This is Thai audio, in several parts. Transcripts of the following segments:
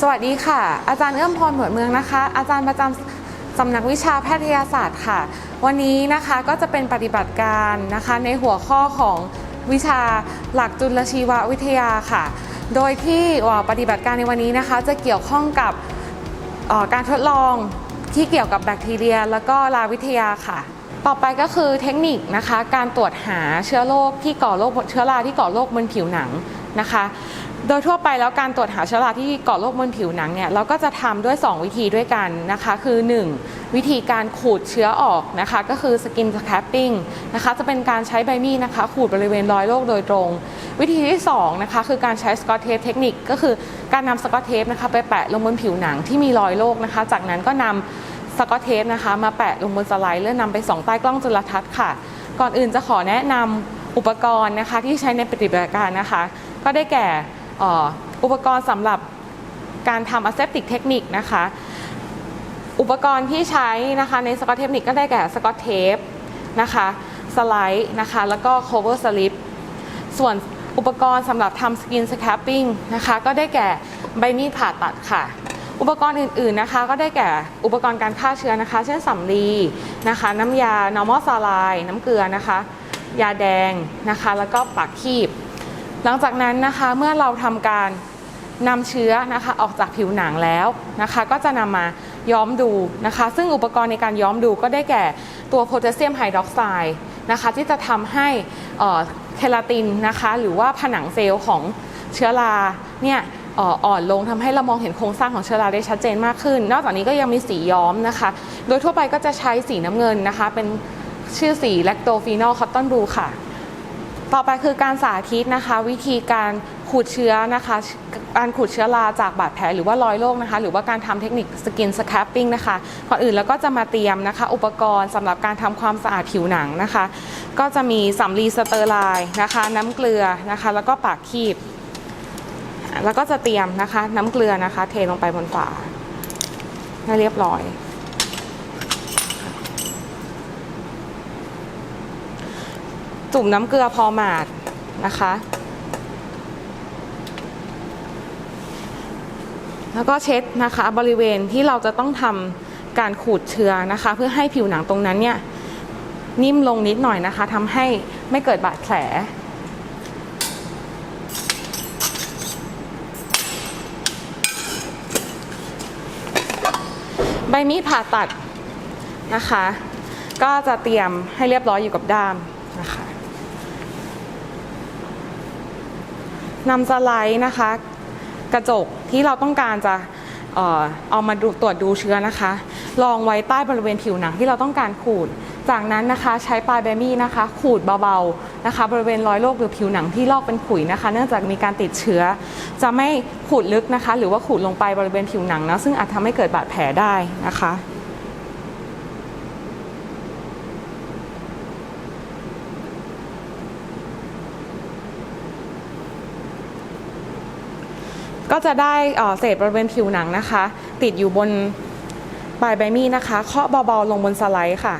สวัสดีค่ะ อาจารย์เอื้อมพรหมวดเมืองนะคะ อาจารย์ประจำสำนักวิชาแพทยศาสตร์ค่ะ วันนี้นะคะก็จะเป็นปฏิบัติการนะคะในหัวข้อของวิชาหลักจุลชีววิทยาค่ะ โดยที่ปฏิบัติการในวันนี้นะคะ จะเกี่ยวข้องกับการทดลองที่เกี่ยวกับแบคทีเรีย แล้วก็ลาวิทยาค่ะ ต่อไปก็คือเทคนิคนะคะ การตรวจหาเชื้อโรคที่ก่อโรคเชื้อราที่ก่อโรคบนผิวหนังนะคะ โดยทั่วไปแล้วการตรวจหาเชื้อราที่ก่อโรคบนผิวหนังเนี่ยเราก็จะทำด้วย 2 วิธีด้วยกันนะคะ คือ 1. วิธีการขูดเชื้อออกนะคะ ก็คือ skin scraping นะคะจะเป็นการใช้ใบมีดนะคะ ขูดบริเวณรอยโรคโดยตรง วิธีที่2นะคะคือการใช้สกอตเทปเทคนิคก็คือการนำสกอตเทปนะคะไปแปะลงบนผิวหนังที่มีรอยโรคนะคะ จากนั้นก็นำสกอตเทปนะคะมาแปะลงบนสไลด์แล้วนำไปส่องใต้กล้องจุลทรรศน์ค่ะ ก่อนอื่นจะขอแนะนำอุปกรณ์นะคะที่ใช้ในปฏิบัติการนะคะ ก็ได้แก่ อุปกรณ์สำหรับการทำ aseptic เทคนิคนะคะ อุปกรณ์ที่ใช้นะคะในสกอตเทปนิคก็ได้แก่สกอตเทปนะคะสไลด์นะคะแล้วก็ cover slip ส่วนอุปกรณ์สำหรับทำ skin scraping นะคะก็ได้แก่ใบมีดผ่าตัดค่ะ อุปกรณ์อื่นๆนะคะก็ได้แก่อุปกรณ์การฆ่าเชื้อนะคะ เช่นสำลีนะคะน้ำยา normal saline น้ำเกลือนะคะ ยาแดงนะคะแล้วก็ปากคีบ หลังจากนั้นนะคะเมื่อเราทำการนำเชื้อนะคะออกจากผิวหนังแล้วนะคะ ก็จะนำมาย้อมดูนะคะ ซึ่งอุปกรณ์ในการย้อมดูก็ได้แก่ตัวโพแทสเซียมไฮดรอกไซด์นะคะที่จะทำให้เคลาตินนะคะหรือว่าผนังเซลล์ของเชื้อราเนี่ยอ่อนลงทำให้เรามองเห็นโครงสร้างของเชื้อราได้ชัดเจนมากขึ้น นอกจากนี้ก็ยังมีสีย้อมนะคะ โดยทั่วไปก็จะใช้สีน้ำเงินนะคะ เป็นชื่อสีแลคโตฟีนอลคอตตอนบลูค่ะ ต่อไปคือการสาธิตนะคะ วิธีการขูดเชื้อนะคะ การขูดเชื้อราจากบาดแผลหรือว่ารอยโรคนะคะ หรือว่าการทำเทคนิคสกินสครับปิ้งนะคะก่อนอื่นแล้วก็จะมาเตรียมนะคะ อุปกรณ์สำหรับการทำความสะอาดผิวหนังนะคะ ก็จะมีสำลีสเตอร์ไลน์นะคะ น้ำเกลือนะคะ แล้วก็ปากคีบ แล้วก็จะเตรียมนะคะ น้ำเกลือนะคะ เทลงไปบนฝาให้เรียบร้อย จุ่มน้ำเกลือพอหมาดนะคะ แล้วก็เช็ดนะคะบริเวณที่เราจะต้องทำการขูดเชื้อนะคะ เพื่อให้ผิวหนังตรงนั้นเนี่ยนิ่มลงนิดหน่อยนะคะทำให้ไม่เกิดบาดแผลใบมีดผ่าตัดนะคะ ก็จะเตรียมให้เรียบร้อยอยู่กับด้ามนะคะ นำสไลด์นะคะ กระจกที่เราต้องการจะเอามาดูตรวจดูเชื้อนะคะรองไว้ใต้บริเวณผิวหนังที่เราต้องการขูด จากนั้นนะคะใช้ปลายแบมี่นะคะ ขูดเบาๆนะคะ บริเวณรอยโรคหรือผิวหนังที่ลอกเป็นขุยนะคะ เนื่องจากมีการติดเชื้อ จะไม่ขูดลึกนะคะ หรือว่าขูดลงไปบริเวณผิวหนังนะซึ่งอาจทำให้เกิดบาดแผลได้นะคะ ก็จะได้เศษบริเวณผิวหนังนะคะ ติดอยู่บนปลายใบมีดนะคะ เคาะเบาๆลงบนสไลด์ค่ะ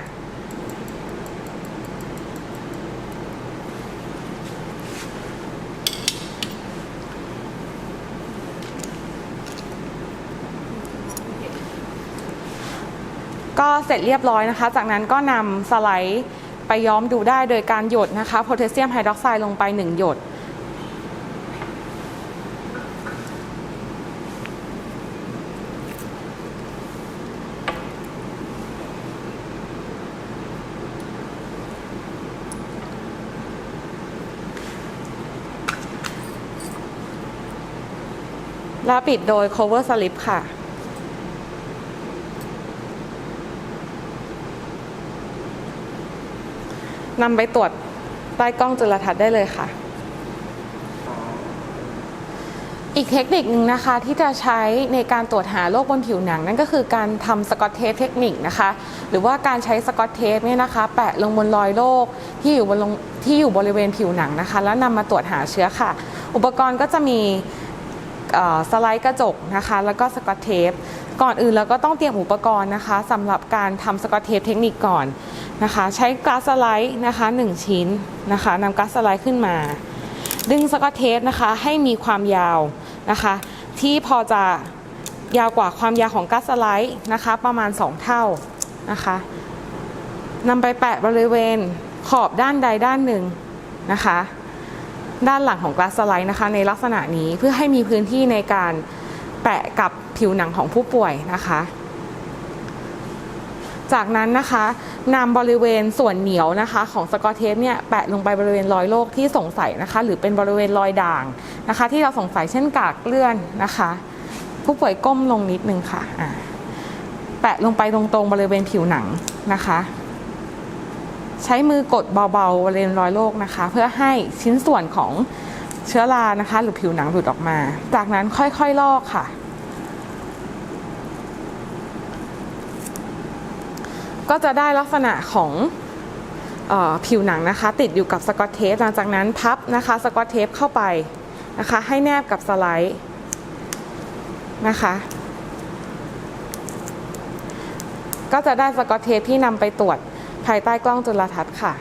ก็เสร็จเรียบร้อยนะคะ จากนั้นก็นำสไลด์ไปย้อมดูได้โดยการหยดนะคะโพแทสเซียมไฮดรอกไซด์ลงไป 1 หยด และปิดโดย cover slip ค่ะ นำไปตรวจใต้กล้องจุลทรรศน์ได้เลยค่ะ อีกเทคนิคหนึ่งนะคะที่จะใช้ในการตรวจหาโรคบนผิวหนัง นั่นก็คือการทำสกอตเทปเทคนิคนะคะ หรือว่าการใช้สกอตเทปเนี่ยนะคะ แปะลงบนรอยโรคที่อยู่บนที่อยู่บริเวณผิวหนังนะคะ แล้วนำมาตรวจหาเชื้อค่ะ อุปกรณ์ก็จะมี สไลด์กระจกนะคะ แล้วก็สกอตเทป ก่อนอื่นเราก็ต้องเตรียมอุปกรณ์นะคะสำหรับการทำสกอตเทปเทคนิคก่อนนะคะ ใช้กราสสไลด์นะคะ 1 ชิ้นนะคะนำกราสสไลด์ขึ้นมา ดึงสกอตเทปนะคะให้มีความยาวนะคะ ที่พอจะยาวกว่าความยาวของกัสสไลด์นะคะ ประมาณ 2 เท่านะคะนำไปแปะบริเวณขอบด้านใดด้านหนึ่งนะคะ ด้านหลังของกลาสสไลด์นะคะ ในลักษณะนี้เพื่อให้มีพื้นที่ในการแปะกับผิวหนังของผู้ป่วยนะคะ จากนั้นนะคะนำบริเวณส่วนเหนียวนะคะ ของสกอตเทปเนี่ยแปะลงไปบริเวณรอยโรคที่สงสัยนะคะ หรือเป็นบริเวณรอยด่างนะคะ ที่เราสงสัยเช่นกากเลื่อนนะคะ ผู้ป่วยก้มลงนิดนึงค่ะอ่าแปะลงไปตรงๆบริเวณผิวหนังนะคะ ใช้มือกดเบาๆบริเวณรอยโรคนะคะ เพื่อให้ชิ้นส่วนของเชื้อรานะคะ หรือผิวหนังหลุดออกมา จากนั้นค่อยๆลอกค่ะ ก็จะได้ลักษณะของออผิวหนังนะคะ ติดอยู่กับสกอตเทปหลังจากนั้นพับนะคะสกอตเทปเข้าไปนะคะ ให้แนบกับสไลด์นะคะ ก็จะได้สกอตเทปที่นำไปตรวจ ภายใต้กล้องจุลทรรศน์ค่ะ